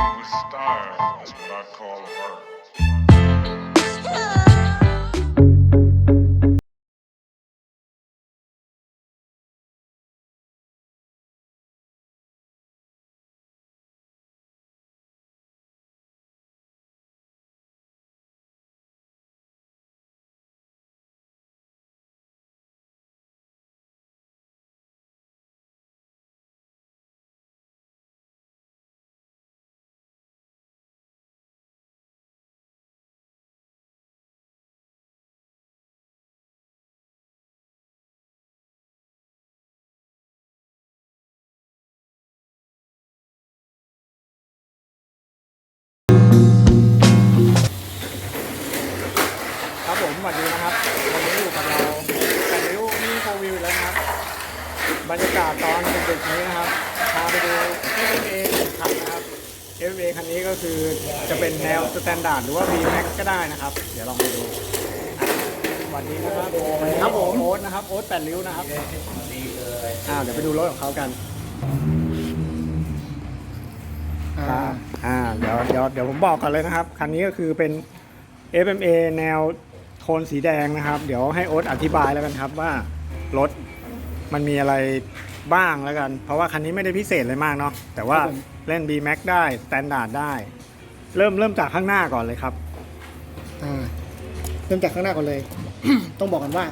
The style, is what I call her. ครับผมสวัสดีนะครับวันนี้อยู่กับเราแต่ริวนี่โฟวิวแล้วนะครับ บรรยากาศตอนดึกๆนี้นะครับพาไปดู FA คันนะครับ FA คันนี้ก็คือจะเป็นแนวสแตนดาร์ดหรือว่า VMAX ก็ได้นะครับ เดี๋ยวลองไปดูสวัสดีนะครับครับผมโอ๊ตนะครับโอ๊ตแปดริ้วนะครับอ้าวเดี๋ยวไปดูรถของเขากัน อ่าอ่าเดี๋ยวเดี๋ยวเดี๋ยวผมบอกก่อนเลยนะครับ คันนี้ก็คือเป็น FMA แนวโทนสีแดงนะครับ เดี๋ยวให้โอ๊ตอธิบายแล้วกันครับว่ารถมันมีอะไรบ้างแล้วกัน เพราะว่าคันนี้ไม่ได้พิเศษเลยมากเนาะแต่ว่าครับผม เล่น B Max ได้สแตนดาร์ดได้ เริ่มเริ่มจากข้างหน้าก่อนเลยครับ อ่าเริ่มจากข้างหน้าก่อนเลย ต้องบอกกันว่า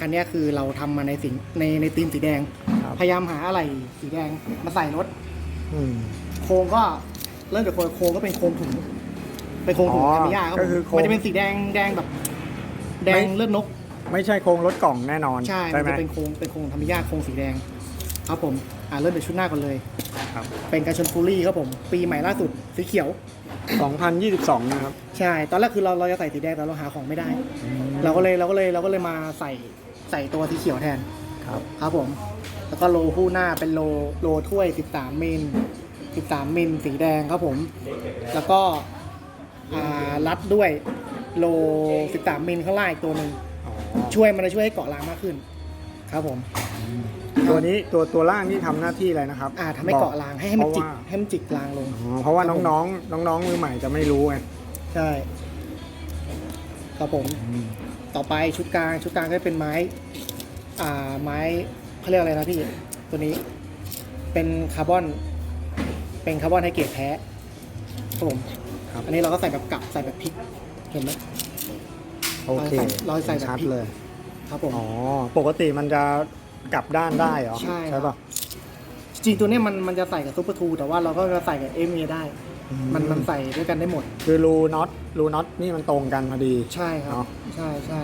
คันเนี้ยคือเราทำมาในสีในในธีมสีแดง ครับ พยายามหาอะไรสีแดงมาใส่รถ อืมโครงก็เริ่มจากโครงโครงก็เป็นโครงถุงเป็นโครงถุงอ๋อธรรมยาครับก็คือผมโครง มันจะเป็นสีแดงแดงแบบ แดงไม่เลือดนก ไม่ใช่โครงรถกล่องแน่นอนใช่ใช่ มันไหมจะเป็นโครงเป็นโครงธรรมยาโครงสีแดง ครับผม อ่าเริ่มจากชุดหน้าก่อนเลย ครับเป็นกระชนฟูรี่ครับผม ปีใหม่ล่าสุดสีเขียว 2022 นะครับ ใช่ ตอนแรกคือเราเราจะใส่สีแดงแต่เราหาของไม่ได้ เราก็เลยเราก็เลยเราก็เลยมาใส่ใส่ตัวสีเขียวแทน ครับ ครับผม แล้วก็โลคู่หน้าเป็นโลโลถ้วย 13มิล 13 มิลสีแดงครับผม แล้วก็อ่ารัดด้วยโล 13 มิลข้างล่างอีกตัวหนึ่งอ๋อช่วยมันจะช่วยให้เกาะรางมากขึ้น ครับผม ตัวนี้ตัวตัวล่างที่ทำหน้าที่อะไรนะครับอ่าทำให้เกาะรางให้ให้มันจิกเพราะว่าให้มันจิกรางลงอ๋อเพราะว่าครับผมน้องๆน้องๆมือใหม่จะไม่รู้ไงใช่ครับผมต่อไปชุดกลางชุดกลางก็เป็นไม้อ่าไม้เขาเรียกอะไรนะพี่ตัวนี้เป็นคาร์บอน เป็นคาร์บอนไฮเกรดแท้ครับผมครับ อันนี้เราก็ใส่แบบกลับใส่แบบพลิก เห็นไหม โอเคเราใส่แบบ ชัดพริกเลย ครับผม อ๋อ ปกติมันจะกลับด้านได้เหรอ ใช่ครับป่ะจริงๆตัวเนี้ยมันมันจะใส่กับซูเปอร์ทูแต่ว่าเราก็จะใส่กับเอเมได้ มันมันใส่ด้วยกันได้หมด คือรูน็อตรูน็อตนี่มันตรงกันพอดี ใช่ครับ เนอะใช่ใช่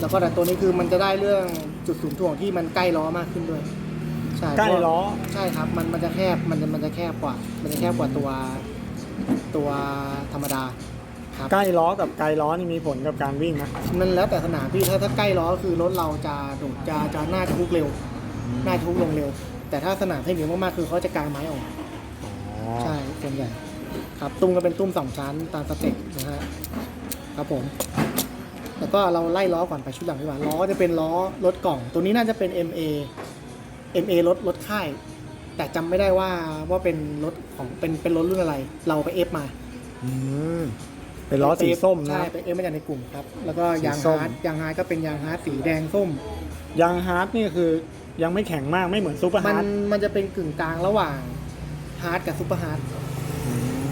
แล้วก็แต่ตัวนี้คือมันจะได้เรื่องจุดศูนย์ถ่วงที่มันใกล้ล้อมากขึ้นด้วย ใช่ใกล้ล้อ ใช่ครับ มันมันจะแคบมันจะมันจะแคบกว่า มันจะแคบกว่าตัวตัวธรรมดาครับใกล้ล้อกับไกลล้อนี่มีผลกับการวิ่งไหมมันแล้วแต่สนามพี่ถ้าถ้าใกล้ล้อคือรถเราจะโดดจะจะน่าจะทุกเร็วน่าจะทุกลงเร็ว แต่ถ้าสนามเทคนิคมากๆคือเขาจะกางไม้ออกอ๋อใช่ส่วนใหญ่ครับตุ้มก็เป็นตุ้มสองชั้นตามสเต็ปนะฮะครับผมแล้วก็เราไล่ล้อก่อนไปชุดหลังดีกว่าล้อจะเป็นล้อรถกล่อง ตัวนี้น่าจะเป็น MA MA รถรถค่าย แต่จำไม่ได้ว่าว่าเป็นรถของเป็นเป็นรถรุ่นอะไร เราไปเอฟมาอืมเป็นล้อสีส้มนะ ใช่ไปเอฟมาจากในกลุ่มครับ แล้วก็ยางสีส้ม ฮาร์ดยางฮาร์ดก็เป็นยางฮาร์ดสีแดงส้ม ยางฮาร์ดนี่คือยังไม่แข็งมากไม่เหมือนซูเปอร์มัฮานร์ดมันจะเป็นกึ่งกลางระหว่างฮาร์ดกับซูเปอร์ฮาร์ด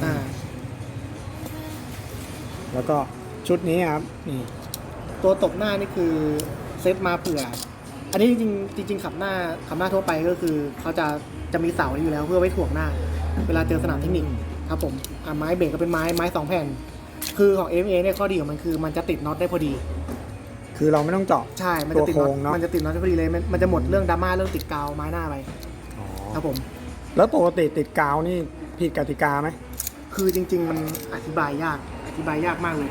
อ่า แล้วก็ชุดนี้ครับนี่ตัวตบหน้านี่คือเซตมาเผื่อ อันนี้จริงๆจริง ๆ ขับหน้าขับหน้าทั่วไปก็คือเขาจะจะมีเสาอยู่แล้วเพื่อไว้ถ่วงหน้า เวลาเจอสนามเทคนิคครับผมอะไม้เบรกก็เป็นไม้ไม้สองแผ่น คือของ MA เนี่ยข้อดีของมันคือมันจะติดน็อตได้พอดี คือเราไม่ต้องเจาะ ใช่ มันจะติดน็อตัวโครงเนอะตมันจะติดน็อตได้พอดีเลยมันมันจะหมดเรื่องดราม่าเรื่องติดกาวไม้หน้าไปอ๋อครับผม แล้วปกติติดกาวนี่ผิดกติกาไหมคือจริง ๆ มันอธิบายยากอธิบายยากมากเลย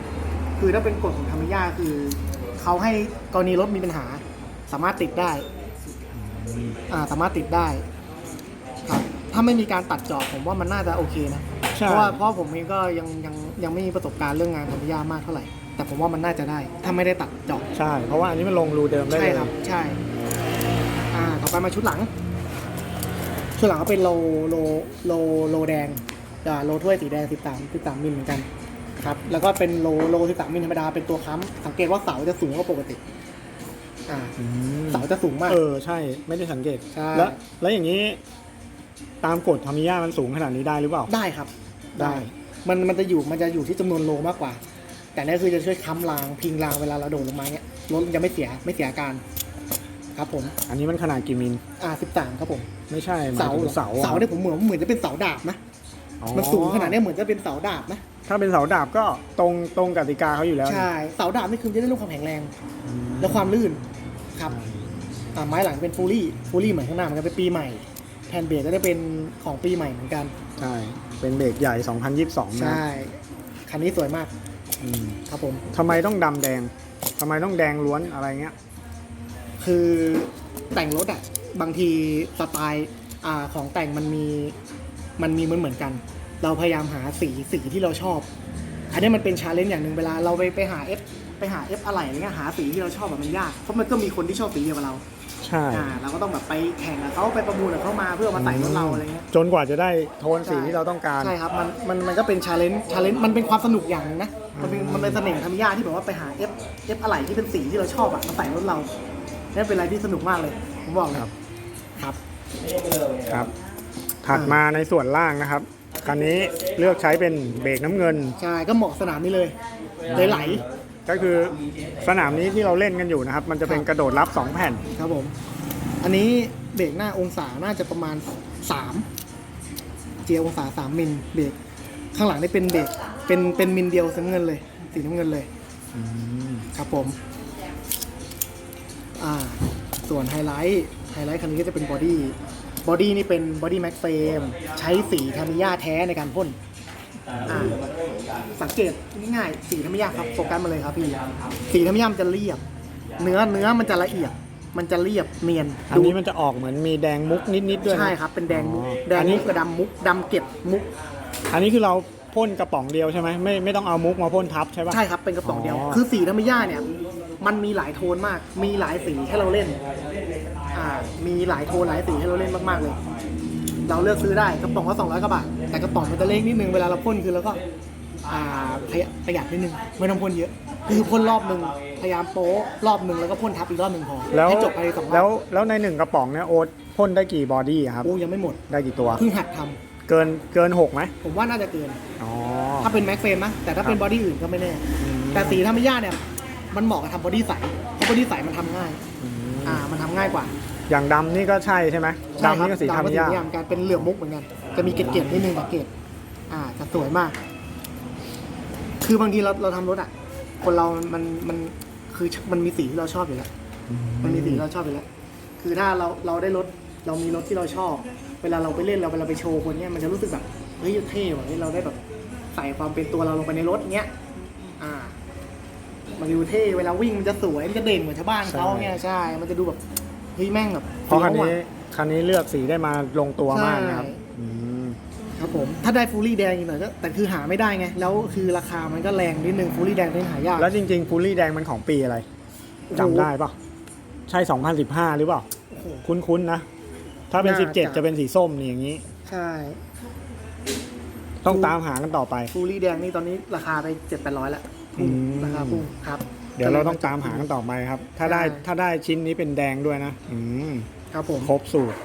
คือถ้าเป็นกฎของธรรมยาคือเขาให้กรณีรถมีปัญหา สามารถติดได้อ่าสามารถติดได้ครับถ้าไม่มีการตัดเจอบผมว่ามันน่าจะโอเคนะใช่ เพราะว่าเพราะผมเองก็ยังยังยังไม่มีประสบการณ์เรื่องงานธรรมยามากเท่าไหร่ แต่ผมว่ามันน่าจะได้ ถ้าไม่ได้ตัดเจอบใช่ เพราะว่าอันนี้มันลงรูเดิมได้ใช่เลยครับ ใช่ อ่าต่อไปมาชุดหลัง ชุดหลังก็เป็นโลโลโลโลแดงอ่าโลถ้วยสีแดง 13 13มิลเหมือนกันครับ แล้วก็เป็นโลโล13มิลธรรมดาเป็นตัวค้ำสังเกตว่าเสาจะสูงกว่าปกติ อ่าเสาจะสูงมาก เออใช่ไม่ได้สังเกตใช่ แล้วแล้วอย่างนี้ ตามกฎทามิยามันสูงขนาดนี้ได้หรือเปล่า ได้ครับได้ มันมันจะอยู่มันจะอยู่ที่จำนวนโลมากกว่า แต่นี่คือจะช่วยค้ำรางพิงรางเวลาเราโดดลงมาเนี้ยรถมันจะไม่เสียไม่เสียอาการ ครับผม อันนี้มันขนาดกี่มิลอ่าสิบสามครับผม ไม่ใช่หมยเสาถึงเสาอะเสาเนี่ยผมเหมือนเหมือนจะเป็นเสาดาบนะอ๋อมันสูงขนาดเนี้ยเหมือนจะเป็นเสาดาบนะถ้าเป็นเสาดาบก็ตรงตรงกติกาเขาอยู่แล้วใช่เสาดาบนี่คือจะได้รูปความแข็งแรง อืมและความลื่น ครับอ่าไม้หลังเป็นฟูลี่ฟูลี่เหมือนข้างหน้ามันจะเป็นปีใหม่แผ่นเบรกก็จะเป็นของปีใหม่เหมือนกัน ใช่ เป็นเบรกใหญ่ 2022นะใช่ คันนี้สวยมากอืมครับผม ทำไมต้องดำแดงทำไมต้องแดงล้วนอะไรเงี้ย คือแต่งรถอะบางทีสไตล์อ่าของแต่งมันมีมันมีเหมือนเหมือนกัน เราพยายามหาสีสีที่เราชอบ อันนี้มันเป็นชาเลนจ์อย่างหนึ่งเวลาเราไปไปหาเอฟ ไปหาเอฟอะไรอย่างเงี้ยหาสีที่เราชอบแบบมันยากเพราะมันก็มีคนที่ชอบสีเดียวกับเราใช่ อ่าเราก็ต้องแบบไปแข่งกับเขาไปประมูลกับเขามาเพื่อมาใส่รถเราอะไรเงี้ย จนกว่าจะได้โทนสีที่เราต้องการ ใช่ครับมันมันมันก็เป็นชาเลนจ์ชาเลนจ์มันเป็นความสนุกอย่างหนึงนะมันเป็นมันเป็นเสน่ห์ธรรมยาที่แบบว่าไปหาเอฟเอฟอะไรที่เป็นสีที่เราชอบอะมาใส่รถเรานี่เป็นอะไรที่สนุกมากเลยผมบอกเลยครับ ครับ ครับ ถัดมาในส่วนล่างนะครับ คันนี้เลือกใช้เป็นเบรกน้ำเงิน ใช่ก็เหมาะสนามนี้เลยเลยไหล ก็คือสนามนี้ที่เราเล่นกันอยู่นะครับ มันจะเป็นครับกระโดดรับ 2 แผ่น ครับผม อันนี้เบรกหน้าองศาน่าจะประมาณ 3 เจียองศา 3 มิลเบรกข้างหลังนี่เป็นเบรกเป็นเป็นมิลเดียวสีน้ำเงินเลยสีน้ำเงินเลยครับผม อ่า ส่วนไฮไลท์ไฮไลท์คันนี้ก็จะเป็นบอดี้บอดี้นี่เป็นบอดี้แม็กเฟมใช้สีธรรมิยาแท้ในการพ่น อ่าสังเกตง่ายๆสีธรรมิยาครับโฟกัสมาเลยครับพี่สีธรรมิยามันจะเรียบ เนื้อเนื้อมันจะละเอียด มันจะเรียบเนียนอันนี้มันจะออกเหมือนมีแดงมุกนิดๆด้วยนะ ใช่ครับ เป็นแดงมุกอ๋อแดงอันนี้ มุกกับดำมุกดำเก็บมุกอันนี้คือเราพ่นกระป๋องเดียวใช่ไหมไม่ไม่ต้องเอามุกมาพ่นทับใช่ปะ ใช่ครับเป็นกระป๋องเดียว อ๋อ คือสีธรรมย่าเนี่ยมันมีหลายโทนมาก มีหลายสีให้เราเล่นอ่ามีหลายโทนหลายสีให้เราเล่นมากๆเลย เราเลือกซื้อได้กระป๋องละ200กว่าบาท แต่กระป๋องมันจะเล็กนิดนึงเวลาเราพ่นคือเราก็อ่าประหยัดประหยัดนิดนึงไม่ต้องพ่นเยอะ คือพ่นรอบหนึ่งพยายามโป๊ะรอบหนึ่งแล้วก็พ่นทับอีกรอบหนึ่งพอแล้วให้จบภายในสองรแล้อวบแล้วในหนึ่งกระป๋องเนี่ยโอ๊ตพ่นได้กี่บอดี้อะครับโอ้ยังไม่หมดได้กี่ตัวเพิ่งหัดทำเกินเกินหกไหมผมว่าน่าจะเกินอ๋อ ถ้าเป็นแม็กเฟรมนะแต่ถ้าเป็นครับบอดี้อื่นก็ไม่แน่ อืม แต่สีธรรมย่าเนี่ย มันเหมาะกับทำบอดี้ใสเพราะบอดี้ใสมันทำง่าย อืมอ่ามันทำง่ายกว่า อย่างดำนี่ก็ใช่ใช่ไหมดำนี่ก็สีธรรมยาดำก็สีเหมือนกันเป็นเหลืองมุกเหมือนกัน จะมีเกล็ดๆนิดนึงสังเกตอ่าจะสวยมาก คือบางทีเราเราทำรถอะ คนเรามันมันคือมันมีสีที่เราชอบอยู่แล้ว มันมีสีที่เราชอบอยู่แล้ว คือถ้าเราเราได้รถเรามีรถที่เราชอบ เวลาเราไปเล่นเราเวลาไปโชว์คนเนี้ยมันจะรู้สึกแบบเฮ้ยเท่ว่ะเฮ้ยเราได้แบบใส่ความเป็นตัวเราลงไปในรถเนี้ย อ่า มันดูเท่ เวลาวิ่งมันจะสวย มันจะเด่นเหมือนชาวบ้านเขาเงี้ยใช่ มันจะดูแบบ เฮ้ยแม่งแบบเพราะคันนี้ฟี้ยวอะคันนี้เลือกสีได้มาลงตัวมากนะครับใช่อืมครับผมถ้าได้ฟูลี่แดงอีกหน่อยก็แต่คือหาไม่ได้ไง แล้วคือราคามันก็แรงนิดนึงฟูลี่แดงนี่หายากแล้วจริงๆฟูลี่แดงมันของปีอะไรจำได้ปะใช่ 2015 หรือเปล่าโอ้โหคุ้นๆนะ ถ้าเป็นน่าจะ17 จะเป็นสีส้มนี่อย่างนี้ ใช่ ต้องตามหากันต่อไปฟูลี่แดงนี่ตอนนี้ราคาไปเจ็ดแปดร้อยละพุ่งอืมราคาพุ่งครับ เดี๋ยวเราต้องตามหากันต่อไปครับ ถ้าได้ใช่ถ้าได้ชิ้นนี้เป็นแดงด้วยนะ อืมครับผมครบสูตร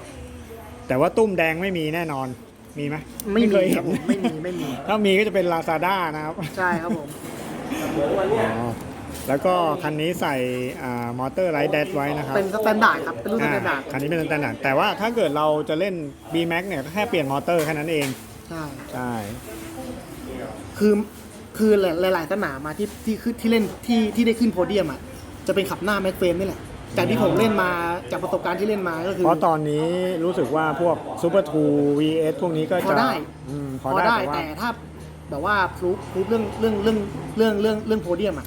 แต่ว่าตุ้มแดงไม่มีแน่นอน มีไหมไม่เคมียคเห็รับนผมไม่มีไม่มี ถ้ามีก็จะเป็นลาซาด้านะครับ ใช่ครับผมอ๋อแล้วก็คันนี้ใส่อ่ามอเตอร์ไรด์แดดไว้นะครับ เป็นสแตนดาร์ดครับ เป็นรุ่นสอ่าแตนดาร์ดคันนี้เป็นสแตนดาร์ดแต่ว่าถ้าเกิดเราจะเล่น B Max เนี่ยก็แค่เปลี่ยนมอเตอร์แค่นั้นเอง ใช่ใช่คือ คือหลาย ๆ สนามมาที่ที่ขึ้นที่เล่นที่ที่ได้ขึ้นโพเดียมอะจะเป็นขับหน้าแม็กเฟรมนี่แหละจากที่ผมเล่นมาจากประสบการณ์ที่เล่นมาก็คือ เพราะตอนนี้รู้สึกว่าพวก Super 2 VS พวกนี้ก็พจะอได้อืมพพออได้ได้แต่ว่า แต่ถ้าแบบว่าพรูฟพรูฟเรื่องเรื่องเรื่องเรื่องเรื่องเรื่องโพเดียมอะ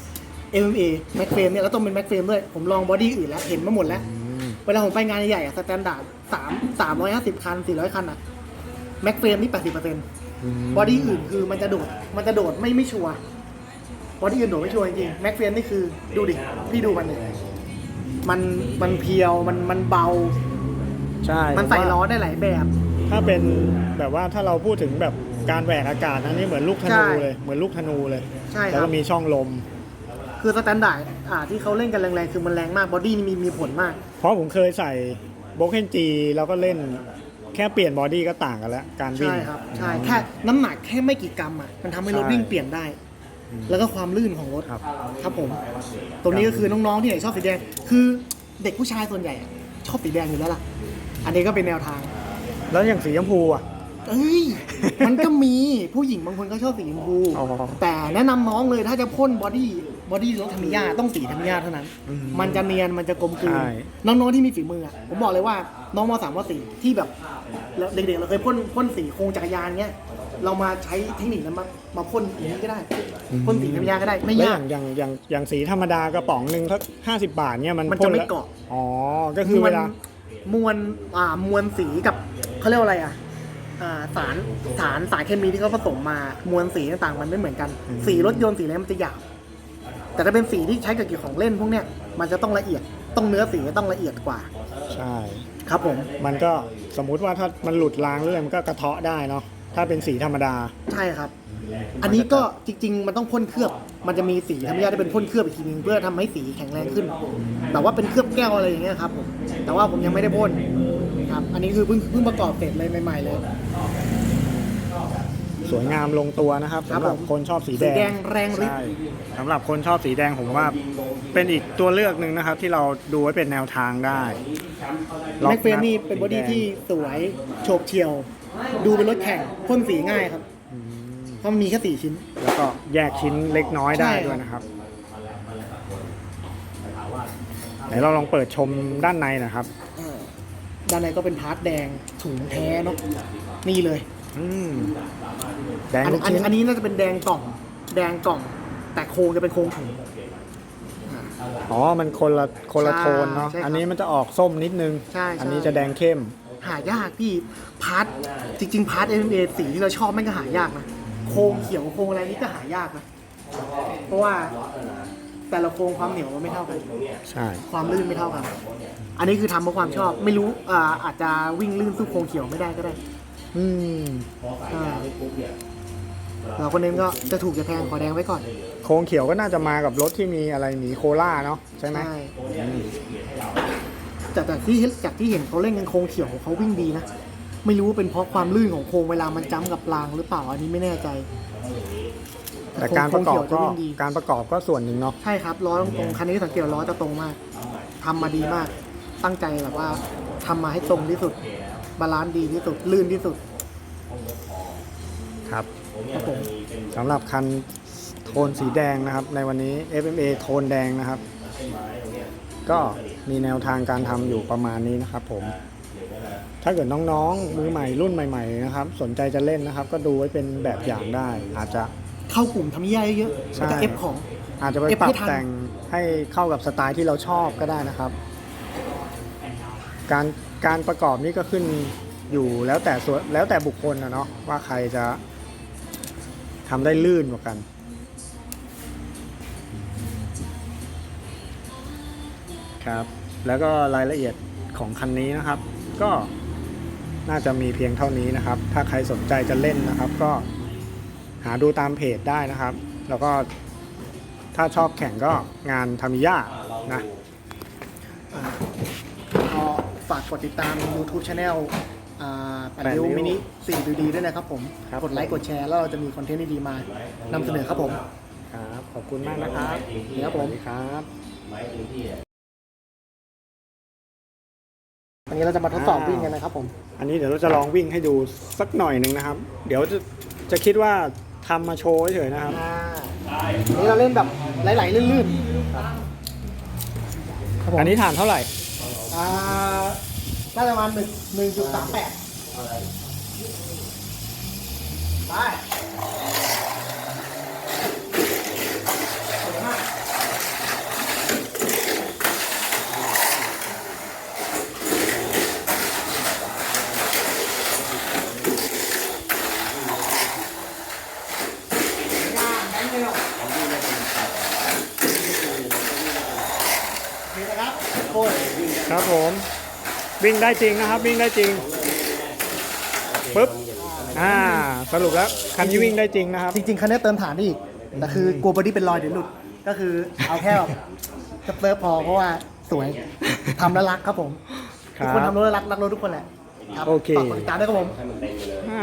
MMA แม็กเฟรมเนี่ยแล้วต้องเป็นแม็กเฟรมด้วย ผมลองบอดี้อื่นแล้วเห็นมาหมดแล้วอืมเวลาผมไปงานใหญ่ๆอะสแตนดาร์ดสามสามร้อยห้าสิบคันสี่ร้อยคันอะแม็กเฟรมนี่แปดสิบเปอร์เซ็นต์ม บอดี้อื่นคือมันจะโดด มันจะโดดไม่ไม่ชัวร์บอดี้อื่นโดดไม่ชัวร์จริงๆแม็กเฟรมนี่คือดูดิ พี่ดูมันดิมันมันเพียวมันมันเบา ใช่มันใส่ผมว่าล้อได้หลายแบบ ถ้าเป็นแบบว่าถ้าเราพูดถึงแบบการแหวกอากาศนั้นนี่เหมือนลูกธใช่นูเลย เหมือนลูกธนูเลย ใช่คแล้วรับก็มีช่องลม คือสแตนดาร์ดอ่าที่เขาเล่นกันแรงๆ คือมันแรงมากบอดี้นี่มีมีผลมาก เพราะผมเคยใส่โบเคนจีแล้วก็เล่น แค่เปลี่ยนบอดี้ก็ต่างกันแล้ว การวิ่ง ใช่ครับใช่แค่น้ำหนักแค่ไม่กี่กรัมอะมันทำให้รถใช่ วิ่งเปลี่ยนได้ แล้วก็ความลื่นของรถครับ ครับผม ตรงนี้ก็คือน้องๆที่ไหนชอบสีแดง คือเด็กผู้ชายส่วนใหญ่อะชอบสีแดงอยู่แล้วล่ะ อันนี้ก็เป็นแนวทาง แล้วอย่างสีชมพูอะ เอ้ย มันก็มีผู้หญิงบางคนก็ชอบสีชมพู อ๋อ แต่แนะนำน้องเลยถ้าจะพ่นบอดี้ บอดี้รถธรรมิยาต้องสีธรรมิยาเท่านั้น อืมมันจะเนียนมันจะกลมกลืนใช่ น้องๆที่มีฝีมืออะผมบอกเลยว่าน้องมสามมสี่ที่แบบแล้วเด็กๆเราเคยพ่นพ่นสีโครงจักรยานเงี้ยเรามาใช้เทคนิคนั้นมามาพ่นอย่างนี้ก็ได้พ่นสีธรรมิยาก็ได้ไม่แล้วยาอกย่างอย่างอย่างอย่างสีธรรมดากระป๋องหนึ่งถ้าห้าสิบบาทเนี่ยมันมันพ่จะนไม่แล้วเกาะ อ๋อ ก็คือเวลา มวลอ่ามวลสีกับเขาเรียกว่าอะไรอะอ่าสารสารสารเคมีที่เขาผสมมามวลสีต่างๆมันไม่เหมือนกัน อืม สีรถยนต์สีอะไรมันจะหยาบ แต่ถ้าเป็นสีที่ใช้กับเกี่ยวของเล่นพวกเนี้ยมันจะต้องละเอียดต้องเนื้อสีต้องละเอียดกว่า ใช่ ครับผม มันก็สมมุติว่าถ้ามันหลุดรางเรื่อยมันก็กระเทาะได้เนาะถ้าเป็นสีธรรมดา ใช่ครับ อันนี้ก็จริง ๆ มันต้องพ่นเคลือบ มันจะมีสีธรรมชาติที่เป็นพ่นเคลือบอีกทีนึงเพื่อทำให้สีแข็งแรงขึ้น แต่ว่าเป็นเคลือบแก้วอะไรอย่างเงี้ยครับผมแต่ว่าผมยังไม่ได้พ่นครับ อันนี้คือเพิ่งเพิ่งประกอบเสร็จเลยใหม่ๆเลย สวยงามลงตัวนะครับครับสำหรับผมคนชอบสีแดสีงแดงแรงฤทธิ์ ใช่สำหรับคนชอบสีแดงผมว่าเป็นอีกตัวเลือกหนึ่งนะครับ ที่เราดูไว้เป็นแนวทางได้ล็อกแม็กเฟรนนี่ะเป็นบอดี้สีแดงที่สวยโฉบเฉี่ยว ดูเป็นรถแข่งพ่นสีง่ายครับเพราะมันมีแค่สี่ชิ้น แล้วก็แยกชิ้นเล็กน้อยได้ใช่ครับด้วยนะครับไหนเราลองเปิดชมด้านในนะครับด้านในก็เป็นพาร์ทแดงถุงแท้เนาะนี่เลย อืมแดงอันทุกอันชิ้นอันนี้น่าจะเป็นแดงกล่อง แดงกล่อง แต่โครงจะเป็นโครงถุง อ๋อ มันคนละคนละใช่โทนเนาะใช่ครับอันนี้มันจะออกส้มนิดนึง ใช่ใช่ อันี้จะแดงเข้ม หายากพี่พาร์ทจริง ๆ พาร์ทเอ็มเอสีที่เราชอบแม่งก็หายากนะโครงเขียวโครงอะไรนี่ก็หายากนะเพราะว่าแต่ละโครงความเหนียวมันไม่เท่ากัน ใช่ ความลื่นไม่เท่ากัน อันนี้คือทำเพราะความชอบ ไม่รู้อ่าอาจจะวิ่งลื่นสู้โครงเขียวไม่ได้ก็ได้ อืมอ่าเราคนนึงก็จะถูกจะแพงขอแดงไว้ก่อน โครงเขียวก็น่าจะมากับรถที่มีอะไรหมีโคล่าเนาะใช่ไหมใช่จากจากที่จากที่เห็นเขาเล่นกันโครงเขียวเขาวิ่งดีนะ ไม่รู้ว่าเป็นเพราะความลื่นของโครงเวลามันจ้ำกับรางหรือเปล่าอันนี้ไม่แน่ใจแต่การประกอบโคก็งเขียวจะวิ่งดีการประกอบก็ส่วนหนึ่งเนาะใช่ครับล้อตรงๆคันนี้สังเกตว่าล้อจะตรงมากทำมาดีมาก ตั้งใจแบบว่าทำมาให้ตรงที่สุด บาลานซ์ดีที่สุด ลื่นที่สุด ครับครับผมสำหรับคันโทนสีแดงนะครับ ในวันนี้ FMA โทนแดงนะครับ ก็มีแนวทางการทำอยู่ประมาณนี้นะครับ ผม ถ้าเกิดน้องๆ มือใหม่รุ่นใหม่ ๆ นะครับ สนใจจะเล่นนะครับ ก็ดูไว้เป็นแบบอย่างได้ อาจจะเข้ากลุ่มทำย่าเยอะๆใช่แล้วก็เอฟของ อาจจะไปเอฟปรัให้บทันแต่งให้เข้ากับสไตล์ที่เราชอบก็ได้นะครับ การการประกอบนี่ก็ขึ้นอยู่แล้วแต่ส่วนแล้วแต่บุคคลนะเนาะว่าใครจะทำได้ลื่นกว่ากัน ครับ แล้วก็รายละเอียดของคันนี้นะครับ ก็น่าจะมีเพียงเท่านี้นะครับ ถ้าใครสนใจจะเล่นนะครับ ก็หาดูตามเพจได้นะครับ แล้วก็ถ้าชอบแข่งก็งานทามิยะนะ ก็ฝา กกดติดตาม YouTube Channel อ่าปันดิวแปดริ้วมินิ4ดูดีด้วยนะครับผม ครับ กดไลค์กดแชร์แล้วเราจะมีคอนเทนต์ดีๆมานำเสนอครับผม ครับ ขอบคุณมากนะครับครับผม สวัสดีครับ วันนี้เราจะมาทดสอบวิ่งกันนะครับผม อันนี้เดี๋ยวเราจะลองวิ่งให้ดูสักหน่อยหนึ่งนะครับ เดี๋ยวจะจะคิดว่าทำมาโชว์เฉยๆนะครับอ่าอันนี้เราเล่นแบบไหลๆลื่นๆครับผมอันนี้ฐานเท่าไหร่อ่า น่าจะประมาณหนึ่งหนึ่งจุดสามแปดไปสวยมากย่างแบงค์เดียวโอเคนะครับโอ้ย ครับผม วิ่งได้จริงนะครับ วิ่งได้จริงปึ๊บออ่าสรุปแล้วคันนี้วิ่งได้จริงนะครับ จริงๆคันนี้เติมฐานได้อีกแต่คือกลัวบอดี้เป็นรอยเดี๋ยวหลุด ก็คือเอาแค่แบบเติมพอเพราะว่าสวยทำแล้วรักครับผมครับทุกคนทำรถแล้วรักรักรถทุกคนแหละครับโอเคฝากกดติดตามด้วยครับผมค